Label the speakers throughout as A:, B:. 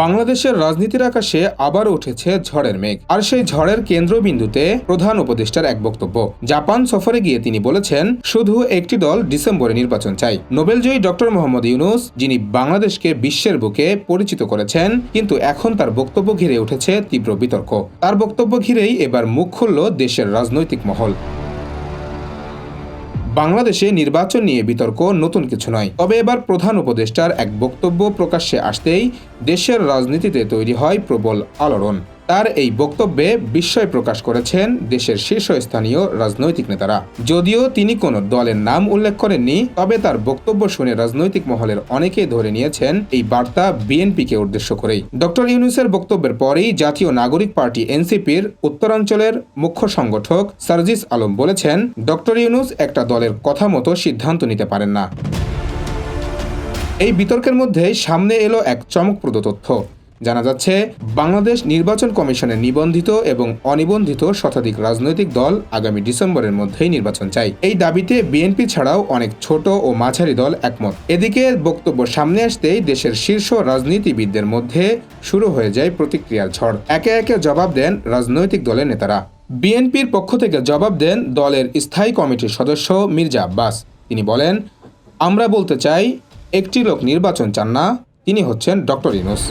A: বাংলাদেশের রাজনীতির আকাশে আবার উঠেছে ঝড়ের মেঘ। আর সেই ঝড়ের কেন্দ্রবিন্দুতে প্রধান উপদেষ্টার এক বক্তব্য। জাপান সফরে গিয়ে তিনি বলেছেন, শুধু একটি দল ডিসেম্বরে নির্বাচন চাই। নোবেলজয়ী ডক্টর মোহাম্মদ ইউনুস, যিনি বাংলাদেশকে বিশ্বের বুকে পরিচিত করেছেন, কিন্তু এখন তার বক্তব্য ঘিরে উঠেছে তীব্র বিতর্ক। তার বক্তব্য ঘিরেই এবার মুখ খুলল দেশের রাজনৈতিক মহল। বাংলাদেশে নির্বাচন নিয়ে বিতর্ক নতুন কিছু নয়। তবে এবার প্রধান উপদেষ্টার এক বক্তব্য প্রকাশ্যে আসতেই দেশের রাজনীতিতে তৈরি হয় প্রবল আলোড়ন। তার এই বক্তব্যে বিস্ময় প্রকাশ করেছেন দেশের শীর্ষস্থানীয় রাজনৈতিক নেতারা। যদিও তিনি কোনো দলের নাম উল্লেখ করেননি, তবে তার বক্তব্য শুনে রাজনৈতিক মহলের অনেকেই ধরে নিয়েছেন এই বার্তা বিএনপিকে উদ্দেশ্য করেই। ডক্টর ইউনুসের বক্তব্যের পরেই জাতীয় নাগরিক পার্টি এনসিপির উত্তরাঞ্চলের মুখ্য সংগঠক সার্জিস আলম বলেছেন, ডক্টর ইউনুস একটা দলের কথা মতো সিদ্ধান্ত নিতে পারেন না। এই বিতর্কের মধ্যে সামনে এলো এক চমকপ্রদ তথ্য। জানা যাচ্ছে, বাংলাদেশ নির্বাচন কমিশনের নিবন্ধিত এবং অনিবন্ধিত শতাধিক রাজনৈতিক দল আগামী ডিসেম্বরের মধ্যেই নির্বাচন চাই এই দাবিতে বিএনপি ছাড়াও অনেক ছোট ও মাঝারি দল একমত। এদিকে বক্তব্য সামনে আসতেই দেশের শীর্ষ রাজনীতিবিদদের মধ্যে শুরু হয়ে যায় প্রতিক্রিয়ার ঝড়। একে একে জবাব দেন রাজনৈতিক দলের নেতারা। বিএনপির পক্ষ থেকে জবাব দেন দলের স্থায়ী কমিটির সদস্য মির্জা আব্বাস। তিনি বলেন, আমরা বলতে চাই, একটি লোক নির্বাচন চান না, তিনি হচ্ছেন ডক্টর ইনুস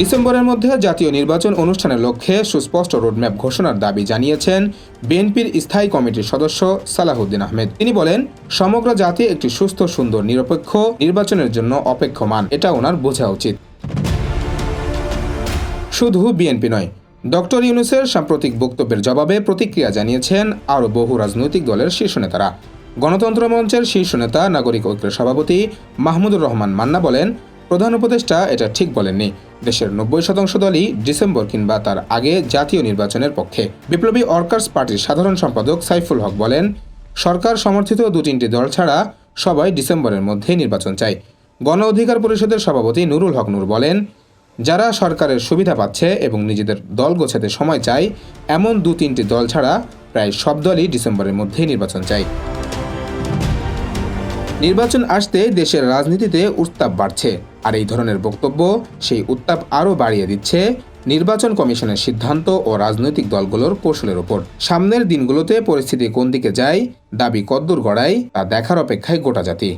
A: ডিসেম্বরের মধ্যে জাতীয় নির্বাচন অনুষ্ঠানের লক্ষ্যে সুস্পষ্ট রোডম্যাপ ঘোষণার দাবি জানিয়েছেন বিএনপির স্থায়ী কমিটির সদস্য সালাহুদ্দিন আহমেদ। তিনি বলেন, সমগ্র জাতি একটি সুস্থ, সুন্দর, নিরপেক্ষ নির্বাচনের জন্য অপেক্ষমান। এটা ওনার বোঝা উচিত। শুধু বিএনপি নয়, ডক্টর ইউনুসের সাম্প্রতিক বক্তব্যের জবাবে প্রতিক্রিয়া জানিয়েছেন আরও বহু রাজনৈতিক দলের শীর্ষ নেতারা। গণতন্ত্র মঞ্চের শীর্ষ নেতা, নাগরিক ঐক্যের সভাপতি মাহমুদুর রহমান মান্না বলেন প্রধান উপদেষ্টা এটা ঠিক বলেননি। দেশের নব্বই শতাংশ দলই ডিসেম্বর কিংবা তার আগে জাতীয় নির্বাচনের পক্ষে। বিপ্লবী অর্কার্স পার্টির সাধারণ সম্পাদক সাইফুল হক বলেন, সরকার সমর্থিত দু তিনটি দল ছাড়া সবাই ডিসেম্বরের মধ্যে নির্বাচন চায়। গণ অধিকার পরিষদের সভাপতি নুরুল হক নূর বলেন, যারা সরকারের সুবিধা পাচ্ছে এবং নিজেদের দল গোছাতে সময় চায়, এমন দু তিনটি দল ছাড়া প্রায় সব দলই ডিসেম্বরের মধ্যেই নির্বাচন চায়। নির্বাচন আসতে দেশের রাজনীতিতে উত্তাপ বাড়ছে। আর এই ধরনের বক্তব্য সেই উত্তাপ আরও বাড়িয়ে দিচ্ছে নির্বাচন কমিশনের সিদ্ধান্ত ও রাজনৈতিক দলগুলোর কৌশলের ওপর। সামনের দিনগুলোতে পরিস্থিতি কোন দিকে যায়, দাবি কদ্দূর গড়ায় তা দেখার অপেক্ষায় গোটা জাতি।